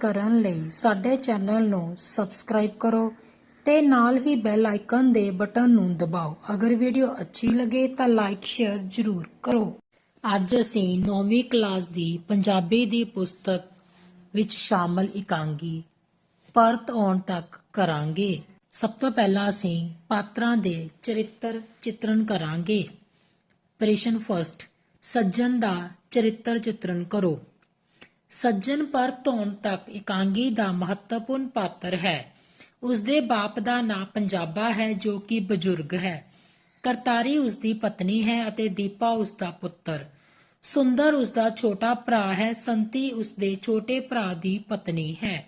ਕਰਨ ਲਈ ਸਾਡੇ ਚੈਨਲ ਨੂੰ ਸਬਸਕ੍ਰਾਈਬ ਕਰੋ ਤੇ ਨਾਲ ਹੀ ਬੈਲ ਆਈਕਨ ਦੇ ਬਟਨ ਨੂੰ ਦਬਾਓ। ਅਗਰ ਵੀਡੀਓ ਅੱਛੀ ਲੱਗੇ ਤਾਂ ਲਾਈਕ, ਸ਼ੇਅਰ ਜ਼ਰੂਰ ਕਰੋ। ਅੱਜ ਅਸੀਂ 9ਵੀਂ ਕਲਾਸ ਦੀ ਪੰਜਾਬੀ ਦੀ ਪੁਸਤਕ ਵਿੱਚ ਸ਼ਾਮਲ ਇਕਾਂਗੀ। ਪਰਤ ਆਉਣ ਤੱਕ ਕਰਾਂਗੇ। ਸਭ ਤੋਂ ਪਹਿਲਾਂ ਅਸੀਂ ਪਾਤਰਾਂ ਦੇ ਚਰਿੱਤਰ ਚਿੱਤਰਨ ਕਰਾਂਗੇ। ਪ੍ਰੇਸ਼ਨ ਫਸਟ ਸੱਜਣ ਦਾ ਚਰਿੱਤਰ ਚਿੱਤਰਨ ਕਰੋ। ਸੱਜਣ ਪਰ ਧੋਣ ਤੱਕ ਇਕਾਂਗੀ ਦਾ ਮਹੱਤਵਪੂਰਨ ਪਾਤਰ ਹੈ। ਉਸ ਦੇ ਬਾਪ ਦਾ ਨਾਂ ਪੰਜਾਬਾ ਹੈ, ਜੋ ਕਿ ਬਜ਼ੁਰਗ ਹੈ। ਕਰਤਾਰੀ ਉਸ ਦੀ ਪਤਨੀ ਹੈ ਅਤੇ ਦੀਪਾ ਉਸ ਦਾ ਪੁੱਤਰ। ਸੁੰਦਰ ਉਸ ਦਾ ਛੋਟਾ ਭਰਾ ਹੈ, ਸੰਤੀ ਉਸ ਦੇ ਛੋਟੇ ਭਰਾ ਦੀ ਪਤਨੀ ਹੈ।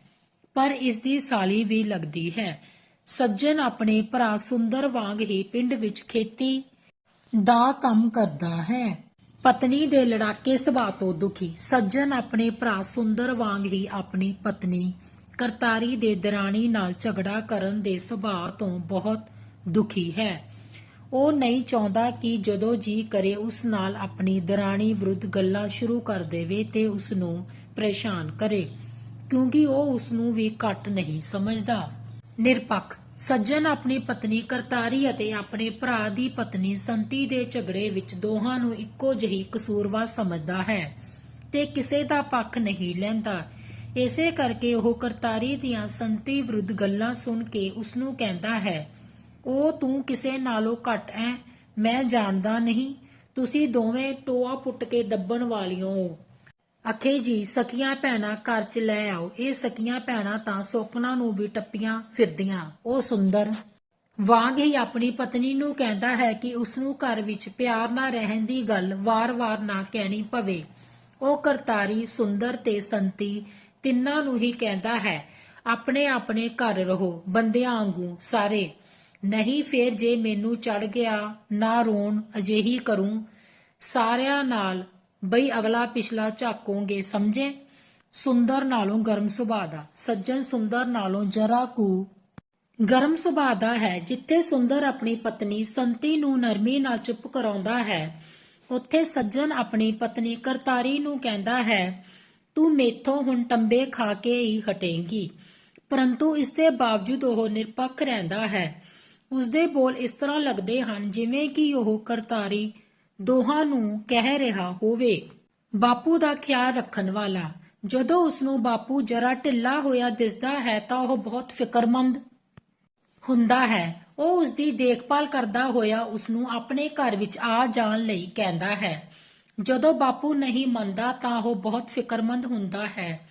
ਪਰ ਇਸ ਦੀ ਸਾਲੀ ਵੀ ਲੱਗਦੀ ਹੈ। ਸੱਜਣ ਆਪਣੇ ਭਰਾ ਸੁੰਦਰ ਵਾਂਗ ਹੀ ਪਿੰਡ ਵਿੱਚ ਖੇਤੀ ਦਾ ਕੰਮ ਕਰਦਾ ਹੈ। ਪਤਨੀ ਦੇ ਲੜਾਕੇ ਸੁਭਾਅ ਤੋਂ ਦੁਖੀ। ਸੱਜਣ ਆਪਣੇ ਭਰਾ ਸੁੰਦਰ ਵਾਂਗ ਹੀ ਆਪਣੀ ਪਤਨੀ ਕਰਤਾਰੀ ਦੇ ਦਰਾਣੀ ਨਾਲ ਝਗੜਾ ਕਰਨ ਦੇ ਸੁਭਾਅ ਤੋਂ ਬਹੁਤ ਦੁਖੀ ਹੈ। ਉਹ ਨਹੀਂ ਚਾਹੁੰਦਾ ਕਿ ਜਦੋਂ ਜੀ ਕਰੇ ਉਸ ਨਾਲ ਆਪਣੀ ਦਰਾਣੀ ਵਿਰੁੱਧ ਗੱਲਾਂ ਸ਼ੁਰੂ ਕਰ ਦੇਵੇ ਤੇ ਉਸ ਨੂੰ ਪਰੇਸ਼ਾਨ ਕਰੇ, ਕਿਉਂਕਿ ਉਹ ਉਸ ਨੂੰ ਵੀ ਘੱਟ ਨਹੀਂ ਸਮਝਦਾ। ਨਿਰਪੱਖ ਸੱਜਣ ਆਪਣੀ ਪਤਨੀ ਕਰਤਾਰੀ ਅਤੇ ਆਪਣੇ ਭਰਾ ਦੀ ਪਤਨੀ ਸੰਤੀ ਦੇ ਝਗੜੇ ਵਿੱਚ ਦੋਹਾਂ ਨੂੰ ਇੱਕੋ ਜਿਹੀ ਕਸੂਰਵਾਰ ਸਮਝਦਾ ਹੈ ਤੇ ਕਿਸੇ ਦਾ ਪੱਖ ਨਹੀਂ ਲੈਂਦਾ। ਇਸੇ ਕਰਕੇ ਉਹ ਕਰਤਾਰੀ ਦੀਆਂ ਸੰਤੀ ਵਿਰੁੱਧ ਗੱਲਾਂ ਸੁਣ ਕੇ ਉਸ ਨੂੰ ਕਹਿੰਦਾ ਹੈ, ਉਹ ਤੂੰ ਕਿਸੇ ਨਾਲੋਂ ਘੱਟ ਐ, ਮੈਂ ਜਾਣਦਾ ਨਹੀਂ। ਤੁਸੀਂ ਦੋਵੇਂ ਟੋਆ ਪੁੱਟ ਕੇ ਦੱਬਣ ਵਾਲਿਓ ਹੋ ਜੀ ਸਕੀਆਂ ਭੈਣਾਂ ਘਰ ਚ ਲੈ ਆਓ। ਇਹ ਸਕੀਆਂ ਭੈਣਾਂ ਤਾਂ ਸੁਪਨਾ ਨੂੰ ਵੀ ਟੱਪੀਆਂ ਫਿਰਦੀਆਂ। ਉਹ ਸੁੰਦਰ ਵਾਂਗ ਹੀ ਆਪਣੀ ਪਤਨੀ ਨੂੰ ਕਹਿੰਦਾ ਹੈ ਕਿ ਉਸ ਨੂੰ ਘਰ ਵਿੱਚ ਪਿਆਰ ਨਾਲ ਰਹਿਣ ਦੀ ਗੱਲ ਵਾਰ-ਵਾਰ ਨਾ ਕਹਿਣੀ ਪਵੇ। ਉਹ ਕਰਤਾਰੀ, ਸੁੰਦਰ ਤੇ ਸੰਤੀ ਤਿੰਨਾਂ ਨੂੰ ਹੀ ਕਹਿੰਦਾ ਹੈ, ਆਪਣੇ ਆਪਣੇ ਘਰ ਰਹੋ, ਬੰਦਿਆਂ ਵਾਂਗੂ ਸਾਰੇ। ਨਹੀਂ ਫੇਰ ਜੇ ਮੈਨੂੰ ਚੜ ਗਿਆ ਨਾ ਰੋਣ, ਅਜਿਹੀ ਕਰੂੰ ਸਾਰਿਆਂ ਨਾਲ ਬਈ ਅਗਲਾ ਪਿਛਲਾ ਝਾਕੋਗੇ ਸਮਝੇ? ਸੁੰਦਰ ਨਾਲੋਂ ਗਰਮ ਸੁਭਾਅ ਦਾ। ਸੱਜਣ ਸੁੰਦਰ ਨਾਲੋਂ ਜਰਾ ਕੁ ਗਰਮ ਸੁਭਾਅ ਦਾ ਹੈ। ਜਿੱਥੇ ਸੁੰਦਰ ਆਪਣੀ ਪਤਨੀ ਸੰਤੀ ਨੂੰ ਨਰਮੀ ਨਾਲ ਚੁੱਪ ਕਰਾਉਂਦਾ ਹੈ, ਉੱਥੇ ਸੱਜਣ ਆਪਣੀ ਪਤਨੀ ਕਰਤਾਰੀ ਨੂੰ ਕਹਿੰਦਾ ਹੈ, ਤੂੰ ਮੇਥੋਂ ਹੁਣ ਟੰਬੇ ਖਾ ਕੇ ਹੀ ਹਟੇਂਗੀ। ਪਰੰਤੂ ਇਸ ਦੇ ਬਾਵਜੂਦ ਉਹ ਨਿਰਪੱਖ ਰਹਿੰਦਾ ਹੈ। ਉਸ ਦੇ ਬੋਲ ਇਸ ਤਰ੍ਹਾਂ ਲੱਗਦੇ ਹਨ ਜਿਵੇਂ ਕਿ ਉਹ ਕਰਤਾਰੀ ਦੋਹਾਂ ਨੂੰ ਕਹਿ ਰਿਹਾ ਹੋਵੇ। ਬਾਪੂ ਦਾ ਖਿਆਲ ਰੱਖਣ ਵਾਲਾ, ਜਦੋਂ ਉਸ ਨੂੰ ਬਾਪੂ ਜਰਾ ਢਿੱਲਾ ਹੋਇਆ ਦਿਸਦਾ ਹੈ ਤਾਂ ਉਹ ਬਹੁਤ ਫਿਕਰਮੰਦ ਹੁੰਦਾ ਹੈ। ਉਹ ਉਸ ਦੀ ਦੇਖਭਾਲ ਕਰਦਾ ਹੋਇਆ ਉਸ ਨੂੰ ਆਪਣੇ ਘਰ ਵਿੱਚ ਆ ਜਾਣ ਲਈ ਕਹਿੰਦਾ ਹੈ। ਜਦੋਂ ਬਾਪੂ ਨਹੀਂ ਮੰਨਦਾ ਤਾਂ ਉਹ ਬਹੁਤ ਫਿਕਰਮੰਦ ਹੁੰਦਾ ਹੈ।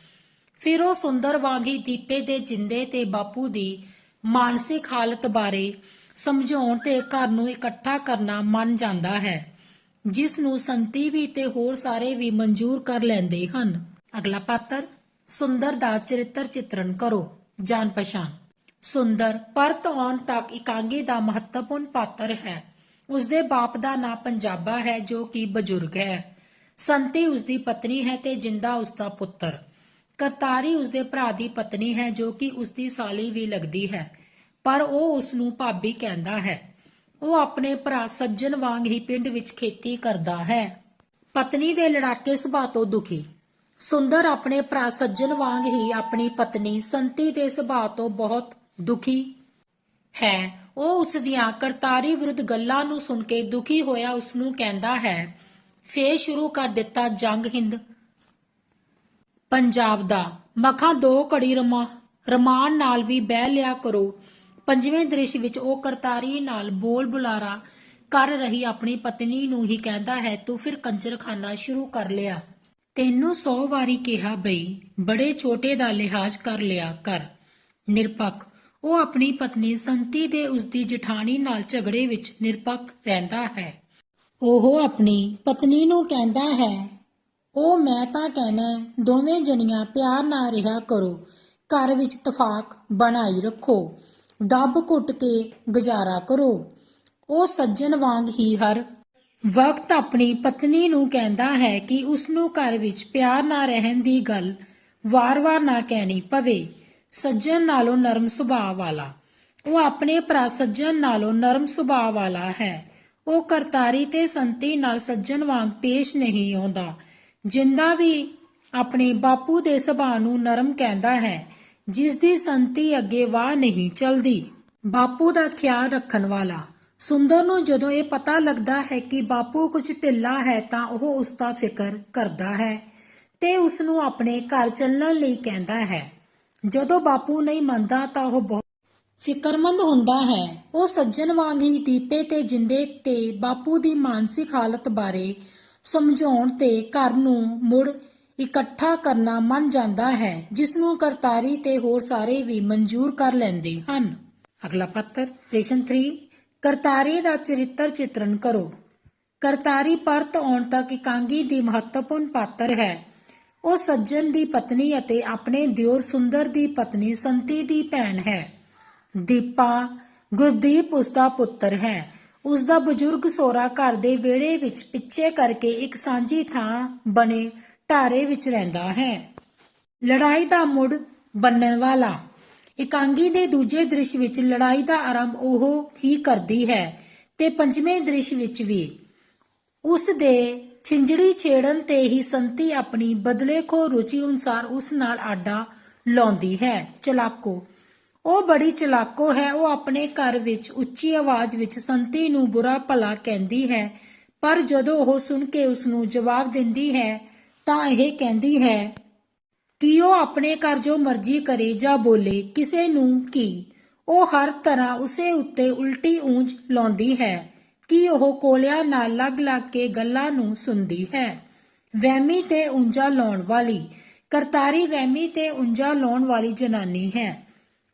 ਫਿਰ ਉਹ ਸੁੰਦਰ ਵਾਂਗੀ ਦੀਪੇ ਦੇ ਜਿੰਦੇ ਤੇ ਬਾਪੂ ਦੀ ਮਾਨਸਿਕ ਹਾਲਤ ਬਾਰੇ ਸਮਝਾਉਣ ਤੇ ਘਰ ਨੂੰ ਇਕੱਠਾ ਕਰਨਾ ਮੰਨ ਜਾਂਦਾ ਹੈ। ਜਿਸ ਨੂੰ ਸੰਤੀ ਵੀ ਤੇ ਹੋਰ ਸਾਰੇ ਵੀ ਮਨਜ਼ੂਰ ਕਰ ਲੈਂਦੇ ਹਨ। ਅਗਲਾ ਪਾਤਰ, ਸੁੰਦਰ ਦਾ ਚਰਿੱਤਰ ਚਿੱਤਰਨ ਕਰੋ। ਜਾਣ ਪਛਾਣ। ਸੁੰਦਰ, ਪਰਤ ਆਉਣ ਤੱਕ ਇਕਾਂਗੀ ਦਾ ਮਹੱਤਵਪੂਰਨ ਪਾਤਰ ਹੈ। ਉਸ ਦੇ ਬਾਪ ਦਾ ਨਾਂ ਪੰਜਾਬਾ ਹੈ, ਜੋ ਕਿ ਬਜ਼ੁਰਗ ਹੈ। ਸੰਤੀ ਉਸ ਦੀ ਪਤਨੀ ਹੈ ਤੇ ਜਿੰਦਾ ਉਸ ਦਾ ਪੁੱਤਰ। ਕਰਤਾਰੀ ਉਸ ਦੇ ਭਰਾ ਦੀ ਪਤਨੀ ਹੈ, ਜੋ ਕਿ ਉਸ ਦੀ ਸਾਲੀ ਵੀ ਲੱਗਦੀ ਹੈ। ਪਰ ਉਹ ਉਸ ਨੂੰ ਭਾਬੀ ਕਹਿੰਦਾ ਹੈ। ਉਹ ਆਪਣੇ ਭਰਾ ਸੱਜਣ ਵਾਂਗ ਹੀ ਪਿੰਡ ਵਿੱਚ ਖੇਤੀ ਕਰਦਾ ਹੈ। ਪਤਨੀ ਦੇ ਲੜਾਕੇ ਸੁਭਾਅ ਤੋਂ ਦੁਖੀ। ਸੁੰਦਰ ਆਪਣੇ ਭਰਾ ਸੱਜਣ ਵਾਂਗ ਹੀ ਆਪਣੀ ਪਤਨੀ ਸੰਤੀ ਦੇ ਸੁਭਾਅ ਤੋਂ ਬਹੁਤ ਦੁਖੀ ਹੈ। ਉਹ ਉਸ ਦੀਆਂ ਕਰਤਾਰੀ ਵਿਰੁੱਧ ਗੱਲਾਂ ਨੂੰ ਸੁਣ ਕੇ ਦੁਖੀ ਹੋਇਆ ਉਸ ਨੂੰ ਕਹਿੰਦਾ ਹੈ, ਫੇਰ ਸ਼ੁਰੂ ਕਰ ਦਿੱਤਾ ਜੰਗ ਹਿੰਦ। ਪੰਜਾਬ ਦਾ। ਮਖਾਂ ਦੋ ਘੜੀ ਰਮਾ, ਰਮਾਨ ਨਾਲ ਵੀ ਬਹਿ ਲਿਆ ਕਰੋ। ਪੰਜਵੇਂ ਦ੍ਰਿਸ਼ ਵਿੱਚ ਉਹ ਕਰਤਾਰੀ ਨਾਲ ਬੋਲ ਬੁਲਾਰਾ ਕਰ ਰਹੀ ਆਪਣੀ ਪਤਨੀ ਨੂੰ ਹੀ ਕਹਿੰਦਾ ਹੈ, ਤੂੰ ਫਿਰ ਕੰਜਰਖਾਨਾ ਸ਼ੁਰੂ ਕਰ ਲਿਆ। ਤੈਨੂੰ 100 ਵਾਰੀ ਕਿਹਾ ਬਈ, ਬੜੇ ਛੋਟੇ ਦਾ ਲਿਹਾਜ਼ ਕਰ ਲਿਆ ਕਰ। ਨਿਰਪੱਖ। ਉਹ ਆਪਣੀ ਪਤਨੀ ਸੰਤੀ ਦੇ ਉਸ ਜਠਾਣੀ ਨਾਲ ਝਗੜੇ ਵਿੱਚ ਨਿਰਪੱਖ ਰਹਿੰਦਾ ਹੈ। ਉਹ ਆਪਣੀ ਪਤਨੀ ਨੂੰ ਕਹਿੰਦਾ ਹੈ, ਉਹ ਮੈਂ ਤਾਂ ਕਹਿਣਾ ਦੋਵੇਂ ਜਣੀਆਂ ਪਿਆਰ ਨਾਲ ਰਿਹਾ ਕਰੋ। ਘਰ ਵਿੱਚ ਤਫਾਕ ਬਣਾਈ ਰੱਖੋ। ਦੱਬ ਘੁੱਟ ਕੇ ਗੁਜ਼ਾਰਾ ਕਰੋ। ਉਹ ਸੱਜਣ ਵਾਂਗ ਹੀ ਹਰ ਵਕਤ ਆਪਣੀ ਪਤਨੀ ਨੂੰ ਕਹਿੰਦਾ ਹੈ ਕਿ ਉਸ ਨੂੰ ਘਰ ਵਿੱਚ ਪਿਆਰ ਨਾ ਰਹਿਣ ਦੀ ਗੱਲ ਵਾਰ-ਵਾਰ ਨਾ ਕਹਿਣੀ ਪਵੇ। ਸੱਜਣ ਨਾਲੋਂ ਨਰਮ ਸੁਭਾਅ ਵਾਲਾ। ਉਹ ਆਪਣੇ ਭਰਾ ਸੱਜਣ ਨਾਲੋਂ ਨਰਮ ਸੁਭਾਅ ਵਾਲਾ ਹੈ। ਉਹ ਕਰਤਾਰੀ ਤੇ ਸੰਤੀ ਨਾਲ ਸੱਜਣ ਵਾਂਗ ਪੇਸ਼ ਨਹੀਂ ਆਉਂਦਾ। ਜਿੰਦਾ ਵੀ ਆਪਣੇ ਬਾਪੂ ਦੇ ਸੁਭਾਅ ਨੂੰ ਨਰਮ ਕਹਿੰਦਾ ਹੈ ਜਿਸ ਦੀ ਸੰਤੀ ਅੱਗੇ ਵਾਹ ਨਹੀਂ ਚਲਦੀ। ਬਾਪੂ ਦਾ ਖਿਆਲ ਰੱਖਣ ਵਾਲਾ। ਸੁੰਦਰ ਨੂੰ ਜਦੋਂ ਇਹ ਪਤਾ ਲੱਗਦਾ ਹੈ ਕਿ ਬਾਪੂ ਕੁਝ ਢਿੱਲਾ ਹੈ ਤਾਂ ਉਹ ਉਸ ਦਾ ਫਿਕਰ ਕਰਦਾ ਹੈ ਤੇ ਉਸ ਨੂੰ ਆਪਣੇ ਘਰ ਚੱਲਣ ਲਈ ਕਹਿੰਦਾ ਹੈ। ਜਦੋਂ ਬਾਪੂ ਨਹੀਂ ਮੰਨਦਾ ਤਾਂ ਉਹ ਬਹੁਤ ਫਿਕਰਮੰਦ ਹੁੰਦਾ ਹੈ। ਉਹ ਸੱਜਣ ਵਾਂਗ ਹੀ ਦੀਪੇ ਤੇ ਜਿੰਦੇ ਤੇ ਬਾਪੂ ਦੀ ਮਾਨਸਿਕ ਹਾਲਤ ਬਾਰੇ ਸਮਝਾਉਣ ਤੇ ਘਰ ਨੂੰ ਮੁੜ ਇਕੱਠਾ ਕਰਨਾ ਮੰਨ ਜਾਂਦਾ ਹੈ ਜਿਸ ਨੂੰ ਕਰਤਾਰੀ ਤੇ ਹੋਰ ਸਾਰੇ ਵੀ ਮਨਜ਼ੂਰ ਕਰ ਲੈਂਦੇ ਹਨ। ਅਗਲਾ ਪੱਤਰ, ਪ੍ਰਸ਼ਨ 3 ਕਰਤਾਰੀ ਦਾ ਚਰਿੱਤਰ ਚਿਤਰਨ ਕਰੋ। ਕਰਤਾਰੀ ਪਰਤ ਆਉਣ ਤੱਕ ਇਕਾਂਗੀ ਦੀ ਮਹੱਤਵਪੂਰਨ ਪਾਤਰ ਹੈ। ਉਹ ਸੱਜਣ ਦੀ ਪਤਨੀ ਅਤੇ ਆਪਣੇ ਦਿਓਰ ਸੁੰਦਰ ਦੀ ਪਤਨੀ ਸੰਤੀ ਦੀ ਭੈਣ ਹੈ। ਦੀਪਾ, ਗੁਰਦੀਪ ਉਸ ਦਾ ਪੁੱਤਰ ਹੈ। ਉਸ ਦਾ ਬਜ਼ੁਰਗ ਸੋਰਾ ਘਰ ਦੇ ਵਿਹੜੇ ਵਿੱਚ ਪਿੱਛੇ ਕਰਕੇ ਇੱਕ ਸਾਂਝੀ ਥਾਂ ਬਣੇ ਧਾਰੇ ਵਿੱਚ ਰਹਿੰਦਾ ਹੈ। ਲੜਾਈ ਦਾ ਮੁੜ ਬੰਨਣ ਵਾਲਾ। ਇਕਾਂਗੀ ਦੇ ਦੂਜੇ ਦ੍ਰਿਸ਼ ਵਿੱਚ ਲੜਾਈ ਦਾ ਆਰੰਭ ਉਹ ਹੀ ਕਰਦੀ ਹੈ ਤੇ ਪੰਜਵੇਂ ਦ੍ਰਿਸ਼ ਵਿੱਚ ਵੀ। ਉਸ ਦੇ ਛਿੰਜੜੀ ਛੇੜਨ ਤੇ ਹੀ ਸੰਤੀ ਆਪਣੀ ਬਦਲੇ ਖੋ ਰੁਚੀ ਅਨੁਸਾਰ ਉਸ ਨਾਲ ਆਡਾ ਲਾਉਂਦੀ ਹੈ। ਚਲਾਕੋ। ਉਹ ਬੜੀ ਚਲਾਕੋ ਹੈ। ਉਹ ਆਪਣੇ ਘਰ ਵਿੱਚ ਉੱਚੀ ਆਵਾਜ਼ ਵਿੱਚ ਸੰਤੀ ਨੂੰ ਬੁਰਾ ਭਲਾ ਕਹਿੰਦੀ ਹੈ। ਪਰ ਜਦੋਂ ਉਹ ਸੁਣ ਕੇ ਉਸ ਨੂੰ ਜਵਾਬ ਦਿੰਦੀ ਹੈ ਤਾਂ ਇਹ ਕਹਿੰਦੀ ਹੈ ਕਿ ਉਹ ਆਪਣੇ ਘਰ ਜੋ ਮਰਜ਼ੀ ਕਰੇ ਜਾਂ ਬੋਲੇ, ਕਿਸੇ ਨੂੰ ਕੀ? ਉਹ ਹਰ ਤਰ੍ਹਾਂ ਉਸੇ ਉੱਤੇ ਉਲਟੀ ਉਂਝ ਲਾਉਂਦੀ ਹੈ, ਕਿ ਉਹ ਕੋਲਿਆਂ ਨਾਲ ਲੱਗ-ਲੱਗ ਕੇ ਗੱਲਾਂ ਨੂੰ ਸੁਣਦੀ ਹੈ। ਵਹਿਮੀ ਤੇ ਉਂਝਾ ਲਾਉਣ ਵਾਲੀ, ਕਰਤਾਰੀ ਵਹਿਮੀ ਤੇ ਉਂਝਾ ਲਾਉਣ ਵਾਲੀ ਜਨਾਨੀ ਹੈ।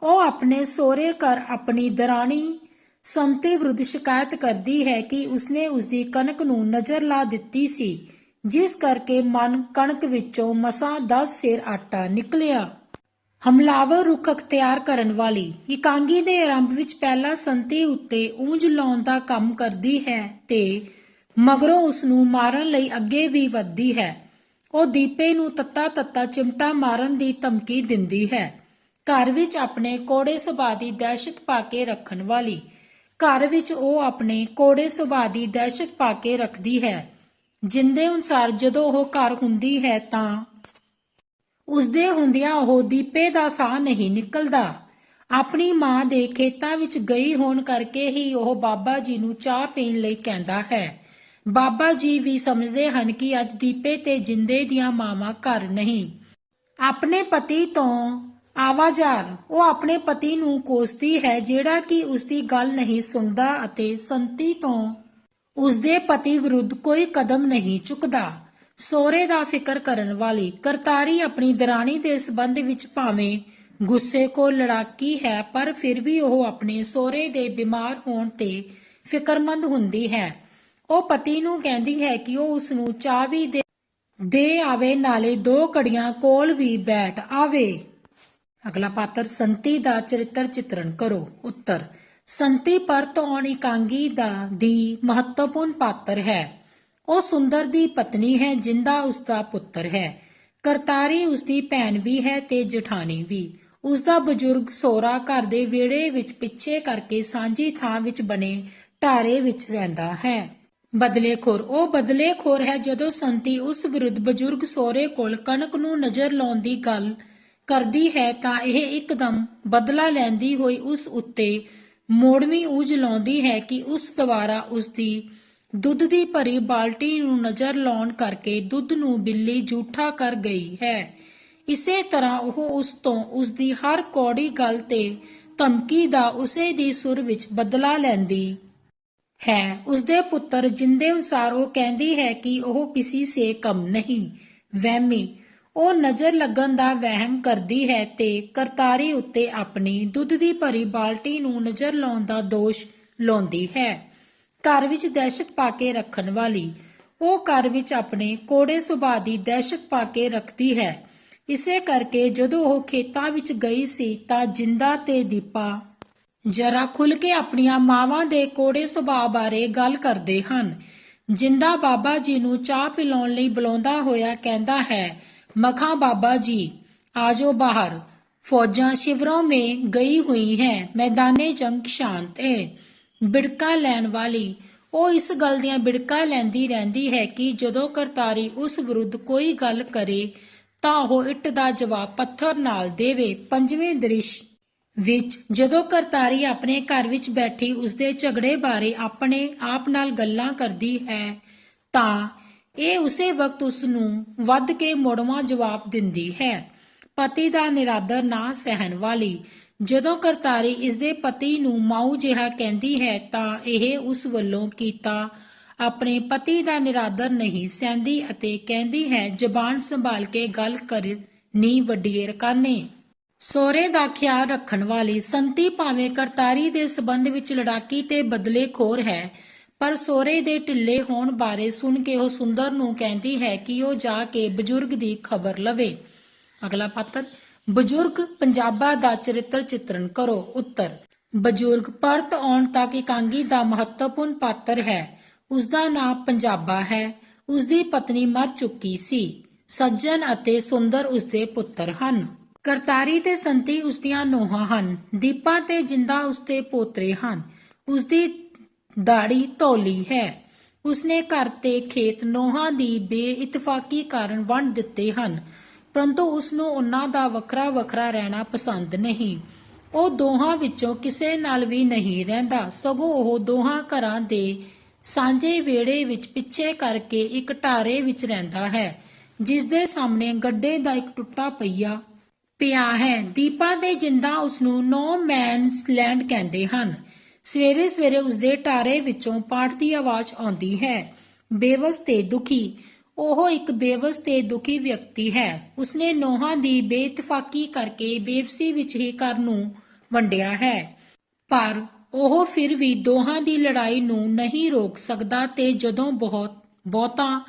ਉਹ ਆਪਣੇ ਸੋਹਰੇ ਘਰ ਆਪਣੀ ਦਰਾਣੀ ਸੰਤੀ ਵਿਰੁੱਧ ਸ਼ਿਕਾਇਤ ਕਰਦੀ ਹੈ ਕਿ ਉਸਨੇ ਉਸਦੀ ਕਣਕ ਨੂੰ ਨਜ਼ਰ ਲਾ ਦਿੱਤੀ ਸੀ। ਜਿਸ ਕਰਕੇ ਮਨ ਕਣਕ ਵਿੱਚੋਂ ਮਸਾਂ 10 ਸਿਰ ਆਟਾ ਨਿਕਲਿਆ। ਹਮਲਾਵਰ ਰੁਖ ਅਖਤਿਆਰ ਕਰਨ ਵਾਲੀ ਇਕਾਂਗੀ ਦੇ ਆਰੰਭ ਵਿੱਚ ਪਹਿਲਾ ਸੰਤੀ ਉੱਤੇ ਉਂਝ ਲਾਉਣ ਦਾ ਕੰਮ ਕਰਦੀ ਹੈ ਤੇ ਮਗਰੋਂ ਉਸ ਨੂੰ ਮਾਰਨ ਲਈ ਅੱਗੇ ਵੀ ਵੱਧਦੀ ਹੈ। ਉਹ ਦੀਪੇ ਨੂੰ ਤੱਤਾ ਤੱਤਾ ਚਿਮਟਾ ਮਾਰਨ ਦੀ ਧਮਕੀ ਦਿੰਦੀ ਹੈ। ਘਰ ਵਿੱਚ ਆਪਣੇ ਕੋੜੇ ਸੁਭਾਅ ਦੀ ਦਹਿਸ਼ਤ ਪਾ ਕੇ ਰੱਖਣ ਵਾਲੀ। ਘਰ ਵਿੱਚ ਉਹ ਆਪਣੇ ਕੋੜੇ ਸੁਭਾਅ ਦੀ ਦਹਿਸ਼ਤ ਪਾ ਕੇ ਰੱਖਦੀ ਹੈ। ਜਿੰਦੇ ਅਨੁਸਾਰ ਜਦੋਂ ਉਹ ਘਰ ਹੁੰਦੀ ਹੈ ਤਾਂ ਉਸਦੇ ਹੁੰਦਿਆਂ ਉਹ ਦੀਪੇ ਦਾ ਸਾਹ ਨਹੀਂ ਨਿਕਲਦਾ। ਆਪਣੀ ਮਾਂ ਦੇ ਖੇਤਾਂ ਵਿੱਚ ਗਈ ਹੋਣ ਕਰਕੇ ਹੀ ਉਹ ਬਾਬਾ ਜੀ ਨੂੰ ਚਾਹ ਪੀਣ ਲਈ ਕਹਿੰਦਾ ਹੈ। ਬਾਬਾ ਜੀ ਵੀ ਸਮਝਦੇ ਹਨ ਕਿ ਅੱਜ ਦੀਪੇ ਤੇ ਜਿੰਦੇ ਦੀਆਂ ਮਾਵਾਂ ਘਰ ਨਹੀਂ। ਆਪਣੇ ਪਤੀ ਤੋਂ ਆਵਾਜ਼ਾਰ ਉਹ ਆਪਣੇ ਪਤੀ ਨੂੰ ਕੋਸਦੀ ਹੈ ਜਿਹੜਾ ਕਿ ਉਸਦੀ ਗੱਲ ਨਹੀਂ ਸੁਣਦਾ ਅਤੇ ਸੰਤੀ ਤੋਂ ਉਸਦੇ ਪਤੀ ਵਿਰੁੱਧ ਕੋਈ ਕਦਮ ਨਹੀਂ ਚੁੱਕਦਾ। ਸੋਹਰੇ ਦਾ ਫਿਕਰ ਕਰਨ ਵਾਲੀ ਕਰਤਾਰੀ ਆਪਣੀ ਦਰਾਣੀ ਦੇ ਸਬੰਧ ਵਿੱਚ ਭਾਵੇਂ ਗੁੱਸੇ ਕੋ ਲੜਾਕੀ ਹੈ, ਪਰ ਫਿਰ ਵੀ ਉਹ ਆਪਣੇ ਸੋਰੇ ਦੇ ਬਿਮਾਰ ਹੋਣ ਤੇ ਫਿਕਰਮੰਦ ਹੁੰਦੀ ਹੈ। ਉਹ ਪਤੀ ਨੂੰ ਕਹਿੰਦੀ ਹੈ ਕਿ ਉਹ ਉਸ ਨੂੰ ਚਾਹ ਵੀ ਦੇ ਦੇ ਆਵੇ, ਨਾਲੇ ਦੋ ਘੜੀਆਂ ਕੋਲ ਵੀ ਬੈਠ ਆਵੇ। ਅਗਲਾ ਪਾਤਰ ਸੰਤੀ ਦਾ ਚਰਿੱਤਰ ਚਿਤਰਨ ਕਰੋ। ਉੱਤਰ ਸੰਤੀ ਪਰਤ ਆਉਣ ਇਕਾਂਗੀ ਦਾ ਦੀ ਮਹੱਤਵਪੂਰਨ ਪਾਤਰ ਹੈ। ਉਹ ਸੁੰਦਰ ਦੀ ਪਤਨੀ ਹੈ, ਜਿੰਦਾ ਉਸ ਦਾ ਪੁੱਤਰ ਹੈ। ਕਰਤਾਰੀ ਉਸ ਦੀ ਭੈਣ ਵੀ ਹੈ ਤੇ ਜਠਾਣੀ ਵੀ। ਉਸ ਦਾ ਬਜ਼ੁਰਗ ਸੋਰਾ ਘਰ ਦੇ ਵਿਹੜੇ ਵਿੱਚ ਪਿੱਛੇ ਕਰਕੇ ਸਾਂਝੀ ਥਾਂ ਵਿੱਚ ਬਣੇ ਢਾਰੇ ਵਿੱਚ ਰਹਿੰਦਾ ਹੈ। ਬਦਲੇਖੋਰ। ਉਹ ਬਦਲੇਖੋਰ ਹੈ ਜਦੋਂ ਸੰਤੀ ਉਸ ਵਿਰੁੱਧ ਬਜ਼ੁਰਗ ਸੋਰੇ ਕੋਲ ਕਣਕ ਨੂੰ ਨਜ਼ਰ ਲਾਉਣ ਦੀ ਗੱਲ ਕਰਦੀ ਹੈ ਤਾਂ ਇਹ ਇੱਕਦਮ ਬਦਲਾ ਲੈਂਦੀ ਹੋਈ ਉਸ ਉੱਤੇ ਮੋੜਵੀਂ ਊਜ ਲਾਉਂਦੀ ਹੈ ਕਿ ਉਸ ਦੁਆਰਾ ਉਸ ਦੀ ਦੁੱਧ ਦੀ ਭਰੀ ਬਾਲਟੀ ਨੂੰ ਨਜ਼ਰ ਲਾਉਣ ਕਰਕੇ ਦੁੱਧ ਨੂੰ ਬਿੱਲੀ ਝੂਠਾ ਕਰ ਗਈ ਹੈ। ਇਸੇ ਤਰ੍ਹਾਂ ਉਹ ਉਸ ਤੋਂ ਉਸ ਦੀ ਹਰ ਕੌੜੀ ਗੱਲ ਤੇ ਧਮਕੀ ਦਾ ਉਸੇ ਦੀ ਸੁਰ ਵਿੱਚ ਬਦਲਾ ਲੈਂਦੀ ਹੈ। ਉਸਦੇ ਪੁੱਤਰ ਜਿੰਦੇ ਅਨੁਸਾਰ ਉਹ ਕਹਿੰਦੀ ਹੈ ਕਿ ਉਹ ਕਿਸੇ ਸੇ ਕਮ ਨਹੀਂ। ਵਹਿਮੀ ਉਹ ਨਜ਼ਰ ਲੱਗਣ ਦਾ ਵਹਿਮ ਕਰਦੀ ਹੈ ਤੇ ਕਰਤਾਰੀ ਉੱਤੇ ਆਪਣੀ ਦੁੱਧ ਦੀ ਭਰੀ ਬਾਲਟੀ ਨੂੰ ਨਜ਼ਰ ਲਾਉਣ ਦਾ ਦੋਸ਼ ਲਾਉਂਦੀ ਹੈ। ਘਰ ਵਿੱਚ ਦਹਿਸ਼ਤ ਪਾ ਕੇ ਰੱਖਣ ਵਾਲੀ, ਉਹ ਘਰ ਵਿੱਚ ਆਪਣੇ ਕੋੜੇ ਸੁਭਾਅ ਦੀ ਦਹਿਸ਼ਤ ਪਾ ਕੇ ਰੱਖਦੀ ਹੈ। ਇਸੇ ਕਰਕੇ ਜਦੋਂ ਉਹ ਖੇਤਾਂ ਵਿੱਚ ਗਈ ਸੀ ਤਾਂ ਜਿੰਦਾ ਤੇ ਦੀਪਾ ਜਰਾ ਖੁੱਲ ਕੇ ਆਪਣੀਆਂ ਮਾਵਾਂ ਦੇ ਕੋੜੇ ਸੁਭਾਅ ਬਾਰੇ ਗੱਲ ਕਰਦੇ ਹਨ। ਜਿੰਦਾ ਬਾਬਾ ਜੀ ਨੂੰ ਚਾਹ ਪਿਲਾਉਣ ਲਈ ਬੁਲਾਉਂਦਾ ਹੋਇਆ ਕਹਿੰਦਾ ਹੈ ਮਖਾ ਬਾਬਾ ਜੀ, ਆਜੋ ਬਾਹਰ। ਫੌਜਾਂ ਸ਼ਿਵਰੋਂ ਮੇ ਗਈ ਹੋਈ ਹੈ, ਮੈਦਾਨੇ ਜੰਗ ਸ਼ਾਂਤ ਹੈ ਬਿੜਕਾ ਲੈਣ ਵਾਲੀ, ਉਹ ਇਸ ਗੱਲ ਦੀਆਂ ਬਿੜਕਾ ਲੈਂਦੀ ਰਹਿੰਦੀ ਹੈ ਕਿ ਜਦੋਂ ਕਰਤਾਰੀ ਉਸ ਵਿਰੁੱਧ ਕੋਈ ਗੱਲ ਕਰੇ, ਤਾਂ ਉਹ ਇੱਟ ਦਾ ਜਵਾਬ ਪੱਥਰ ਨਾਲ ਦੇਵੇ। ਪੰਜਵੇਂ ਦ੍ਰਿਸ਼ ਵਿੱਚ, ਜਦੋਂ ਕਰਤਾਰੀ ਆਪਣੇ ਘਰ ਵਿੱਚ ਬੈਠੀ ਉਸਦੇ ਝਗੜੇ ਬਾਰੇ ਆਪਣੇ ਆਪ ਨਾਲ ਗੱਲਾਂ ਕਰਦੀ ਹੈ, ਤਾਂ ਇਹ ਉਸੇ ਵਕਤ ਉਸ ਨੂੰ ਵੱਧ ਕੇ ਮੋੜਵਾਂ ਜਵਾਬ ਦਿੰਦੀ ਹੈ। ਪਤੀ ਦਾ ਨਿਰਾਦਰ ਨਾ ਸਹਿਣ ਵਾਲੀ। ਜਦੋਂ ਕਰਤਾਰੀ ਇਸਦੇ ਪਤੀ ਨੂੰ ਮਾਊ ਜਿਹਾ ਕਹਿੰਦੀ ਹੈ ਤਾਂ ਇਹ ਉਸ ਵੱਲੋਂ ਕੀਤਾ। ਆਪਣੇ ਪਤੀ ਦਾ ਨਿਰਾਦਰ ਨਹੀਂ ਸਹਿੰਦੀ ਅਤੇ ਕਹਿੰਦੀ ਹੈ, ਜ਼ਬਾਨ ਸੰਭਾਲ ਕੇ ਗੱਲ ਕਰਨੀ ਵੱਡੀਏ ਰਕਾਨੇ ਸੋਰੇ ਦਾ ਖਿਆਲ ਰੱਖਣ ਵਾਲੀ ਸੰਤੀ ਭਾਵੇਂ ਕਰਤਾਰੀ ਦੇ ਸਬੰਧ ਵਿੱਚ ਲੜਾਕੀ ਤੇ ਬਦਲੇਖੋਰ ਹੈ ਪਰ ਸੋਹਰੇ ਦੇ ਢਿੱਲੇ ਹੋਣ ਬਾਰੇ ਸੁਣ ਕੇ ਉਹ ਸੁੰਦਰ ਨੂੰ ਕਹਿੰਦੀ ਹੈ ਕਿ ਉਹ ਜਾ ਕੇ ਬਜ਼ੁਰਗ ਦੀ ਖਬਰ ਲਵੇ। ਅਗਲਾ ਪਾਤਰ, ਬਜ਼ੁਰਗ ਪੰਜਾਬਾ ਦਾ ਚਰਿੱਤਰ ਚਿੱਤਰਨ ਕਰੋ। ਉੱਤਰ, ਬਜ਼ੁਰਗ ਪਰਤ ਆਉਣ ਤੱਕ ਇਕਾਂਗੀ ਦਾ ਮਹੱਤਵਪੂਰਨ ਪਾਤਰ ਹੈ। ਉਸ ਦਾ ਨਾਮ ਪੰਜਾਬਾ ਹੈ। ਉਸ ਦੀ ਪਤਨੀ ਮਰ ਚੁੱਕੀ ਸੀ। ਸੱਜਣ ਅਤੇ ਸੁੰਦਰ ਉਸ ਦੇ ਪੁੱਤਰ ਹਨ। ਕਰਤਾਰੀ ਤੇ ਸੰਤੀ ਉਸ ਦੀਆਂ ਨੋਹਾਂ ਹਨ। ਦੀਪਾ ਤੇ ਜਿੰਦਾ ਉਸ ਦੇ ਪੋਤਰੇ ਹਨ। ਉਸ ਦੀ ਦਾੜੀ ਧੌਲੀ ਹੈ। ਉਸਨੇ ਘਰ ਤੇ ਖੇਤ ਨੋਹਾਂ ਦੀ ਬੇਇਤਫਾਕੀ ਕਾਰਨ ਵੰਡ ਦਿੱਤੇ ਹਨ। ਪਰੰਤੂ ਉਸ ਨੂੰ ਉਹਨਾਂ ਦਾ ਵੱਖਰਾ ਵੱਖਰਾ ਰਹਿਣਾ ਪਸੰਦ ਨਹੀਂ। ਉਹ ਦੋਹਾਂ ਵਿੱਚੋਂ ਕਿਸੇ ਨਾਲ ਵੀ ਨਹੀਂ ਰਹਿੰਦਾ। ਸਗੋਂ ਉਹ ਦੋਹਾਂ ਘਰਾਂ ਦੇ ਸਾਂਝੇ ਵਿਹੜੇ ਵਿੱਚ ਪਿੱਛੇ ਕਰਕੇ ਇੱਕ ਢਾਰੇ ਵਿੱਚ ਰਹਿੰਦਾ ਹੈ ਜਿਸ ਦੇ ਸਾਹਮਣੇ ਗੱਡੇ ਦਾ ਇੱਕ ਟੁੱਟਾ ਪਈਆ ਪਿਆ ਹੈ। ਦੀਪਾ ਦੇ ਜਿੰਦਾ ਉਸ ਨੂੰ ਨੋ ਮੈਨਸ ਲੈਂਡ ਕਹਿੰਦੇ ਹਨ। ਸਵੇਰੇ ਸਵੇਰੇ ਉਸਦੇ ਟਾਰੇ ਵਿੱਚੋਂ ਪਾਠ ਦੀ ਆਵਾਜ਼ ਆਉਂਦੀ ਹੈ। ਬੇਵਸ ਤੇ ਦੁਖੀ। ਉਹ ਇੱਕ ਬੇਵਸ ਤੇ ਦੁਖੀ ਵਿਅਕਤੀ ਹੈ। ਉਸਨੇ ਨੋਹਾਂ ਦੀ ਬੇਇਤਫਾਕੀ ਕਰਕੇ ਬੇਵਸੀ ਵਿੱਚ ਹੀ ਘਰ ਨੂੰ ਵੰਡਿਆ ਹੈ। ਪਰ ਉਹ ਫਿਰ ਵੀ ਦੋਹਾਂ ਦੀ ਲੜਾਈ ਨੂੰ ਨਹੀਂ ਰੋਕ ਸਕਦਾ ਤੇ ਜਦੋਂ ਬਹੁਤ ਬਹੁਤਾ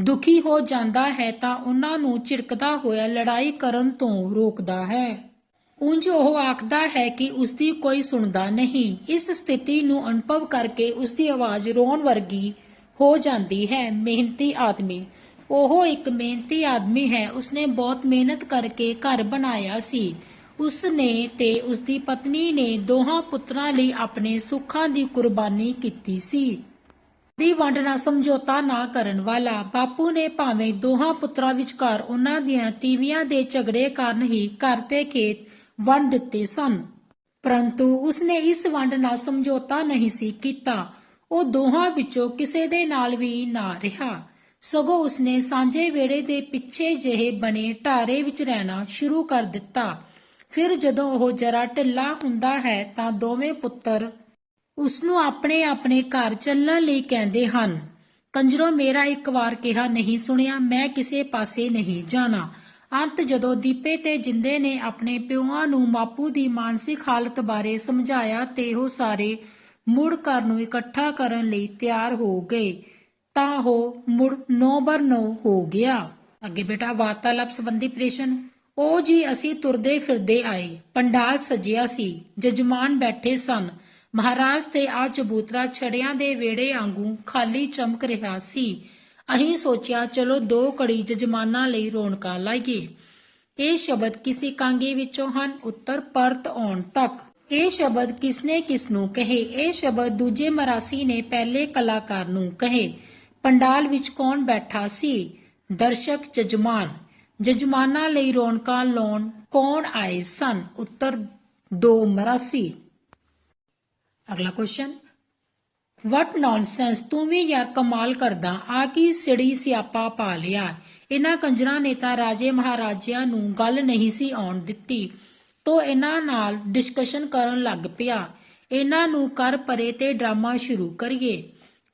ਦੁਖੀ ਹੋ ਜਾਂਦਾ ਹੈ ਤਾਂ ਉਹਨਾਂ ਨੂੰ ਝਿੜਕਦਾ ਹੋਇਆ ਲੜਾਈ ਕਰਨ ਤੋਂ ਰੋਕਦਾ ਹੈ। ਉਂਝ ਉਹ ਆਖਦਾ ਹੈ ਕਿ ਉਸ ਦੀ ਕੋਈ ਸੁਣਦਾ ਨਹੀਂ। ਇਸ ਸਥਿਤੀ ਨੂੰ ਅਨੁਭਵ ਕਰਕੇ ਉਸ ਦੀ ਆਵਾਜ਼ ਰੋਣ ਵਰਗੀ ਹੋ ਜਾਂਦੀ ਹੈ, ਮਿਹਨਤੀ ਆਦਮੀ। ਉਹ ਇੱਕ ਮਿਹਨਤੀ ਆਦਮੀ ਹੈ। ਉਸਨੇ ਬਹੁਤ ਮਿਹਨਤ ਕਰਕੇ ਘਰ ਬਣਾਇਆ ਸੀ। ਉਸਨੇ ਤੇ ਉਸਦੀ ਪਤਨੀ ਨੇ ਦੋਹਾਂ ਪੁੱਤਰਾਂ ਲਈ ਆਪਣੇ ਸੁੱਖਾਂ ਦੀ ਕੁਰਬਾਨੀ ਕੀਤੀ ਸੀ। ਦੀ ਵੰਡ ਨਾਲ ਸਮਝੌਤਾ ਨਾ ਕਰਨ ਵਾਲਾ ਬਾਪੂ ਨੇ ਭਾਵੇਂ ਦੋਹਾਂ ਪੁੱਤਰਾਂ ਵਿਚਕਾਰ ਉਹਨਾਂ ਦੀਆਂ ਤੀਵੀਆਂ ਦੇ ਝਗੜੇ ਕਾਰਨ ਹੀ ਘਰ ਤੇ ਖੇਤ ਵੰਡ ਦਿੱਤੇ ਸਨ। ਪਰੰਤੂ ਉਸਨੇ ਇਸ ਵੰਡ ਨਾਲ ਸਮਝੌਤਾ ਨਹੀਂ ਸੀ ਕੀਤਾ। ਉਹ ਦੋਹਾਂ ਵਿੱਚੋਂ ਕਿਸੇ ਦੇ ਨਾਲ ਵੀ ਨਾ ਰਿਹਾ। ਸਗੋਂ ਉਸਨੇ ਸਾਂਝੇ ਵੇੜੇ ਦੇ ਪਿੱਛੇ ਜਿਹੇ ਬਣੇ ਢਾਰੇ ਵਿੱਚ ਰਹਿਣਾ ਸ਼ੁਰੂ ਕਰ ਦਿੱਤਾ। ਫਿਰ ਜਦੋਂ ਉਹ ਜਰਾ ਢਿੱਲਾ ਹੁੰਦਾ ਹੈ ਤਾਂ ਦੋਵੇਂ ਪੁੱਤਰ ਉਸ ਨੂੰ ਆਪਣੇ ਆਪਣੇ ਘਰ ਚੱਲਣ ਲਈ ਕਹਿੰਦੇ ਹਨ। ਕੰਜਰੋ, ਮੇਰਾ ਇੱਕ ਵਾਰ ਕਿਹਾ ਨਹੀਂ ਸੁਣਿਆ, ਮੈਂ ਕਿਸੇ ਪਾਸੇ ਨਹੀਂ ਜਾਣਾ। ਅੰਤ ਜਦੋਂ ਦੀਪੇ ਤੇ ਜਿੰਦੇ ਨੇ ਆਪਣੇ ਪਿਓਾਂ ਨੂੰ ਮਾਪੂ ਦੀ ਮਾਨਸਿਕ ਹਾਲਤ ਬਾਰੇ ਸਮਝਾਇਆ ਤੇ ਉਹ ਸਾਰੇ ਮੁੜ ਘਰ ਨੂੰ ਇਕੱਠਾ ਕਰਨ ਲਈ ਤਿਆਰ ਹੋ ਗਏ, ਤਾਂ ਉਹ ਮੁੜ ਨੌ ਬਰ ਨੌ ਹੋ ਗਿਆ। ਅੱਗੇ ਬੇਟਾ, ਵਾਰਤਾਲਾਪ ਸੰਬੰਧੀ ਪ੍ਰਸ਼ਨ। ਉਹ ਜੀ, ਅਸੀਂ ਤੁਰਦੇ ਫਿਰਦੇ ਆਏ, ਪੰਡਾਲ ਸਜਿਆ ਸੀ, ਜਜਮਾਨ ਬੈਠੇ ਸਨ। ਮਹਾਰਾਜ ਤੇ ਆ ਚਬੂਤਰਾ ਛੜਿਆਂ ਦੇ ਵੇੜੇ ਆਂਗੂ ਖਾਲੀ ਚਮਕ ਰਿਹਾ ਸੀ। ਅਹੀਂ ਸੋਚਿਆ ਚਲੋ ਦੋ ਕੜੀ ਜਜਮਾਨਾਂ ਲਈ ਰੌਣਕਾਂ ਲਾਈਏ ਇਹ ਸ਼ਬਦ ਕਿਸੇ ਕਾਂਗੇ ਵਿੱਚੋਂ ਹਨ ਉੱਤਰ ਪਰਤ ਆਉਣ ਤੱਕ ਇਹ ਸ਼ਬਦ ਕਿਸਨੇ ਕਿਸ ਨੂੰ ਕਹੇ ਇਹ ਸ਼ਬਦ ਦੂਜੇ ਮਰਾਸੀ ਨੇ ਪਹਿਲੇ ਕਲਾਕਾਰ ਨੂੰ ਕਹੇ ਪੰਡਾਲ ਵਿੱਚ ਕੌਣ ਬੈਠਾ ਸੀ ਦਰਸ਼ਕ ਜਜਮਾਨ ਜਜਮਾਨਾਂ ਲਈ ਰੌਣਕਾਂ ਲਾਉਣ ਕੌਣ ਆਏ ਸਨ ਉੱਤਰ ਦੋ ਮਰਾਸੀ ਅਗਲਾ ਕੁਐਸਚਨ ਵਟ ਨੌਨਸੈਂਸ ਤੂੰ ਵੀ ਯਾਰ ਕਮਾਲ ਕਰਦਾ, ਆ ਕੀ ਸਿੜੀ ਸਿਆਪਾ ਪਾ ਲਿਆ। ਇਹਨਾਂ ਕੰਜਰਾਂ ਨੇ ਤਾਂ ਰਾਜੇ ਮਹਾਰਾਜਿਆਂ ਨੂੰ ਗੱਲ ਨਹੀਂ ਸੀ ਆਉਣ ਦਿੱਤੀ। ਤੋ ਇਹਨਾਂ ਨਾਲ ਡਿਸਕਸ਼ਨ ਕਰਨ ਲੱਗ ਪਿਆ। ਇਹਨਾਂ ਨੂੰ ਕਰ ਪਰੇ ਤੇ ਡਰਾਮਾ ਸ਼ੁਰੂ ਕਰੀਏ।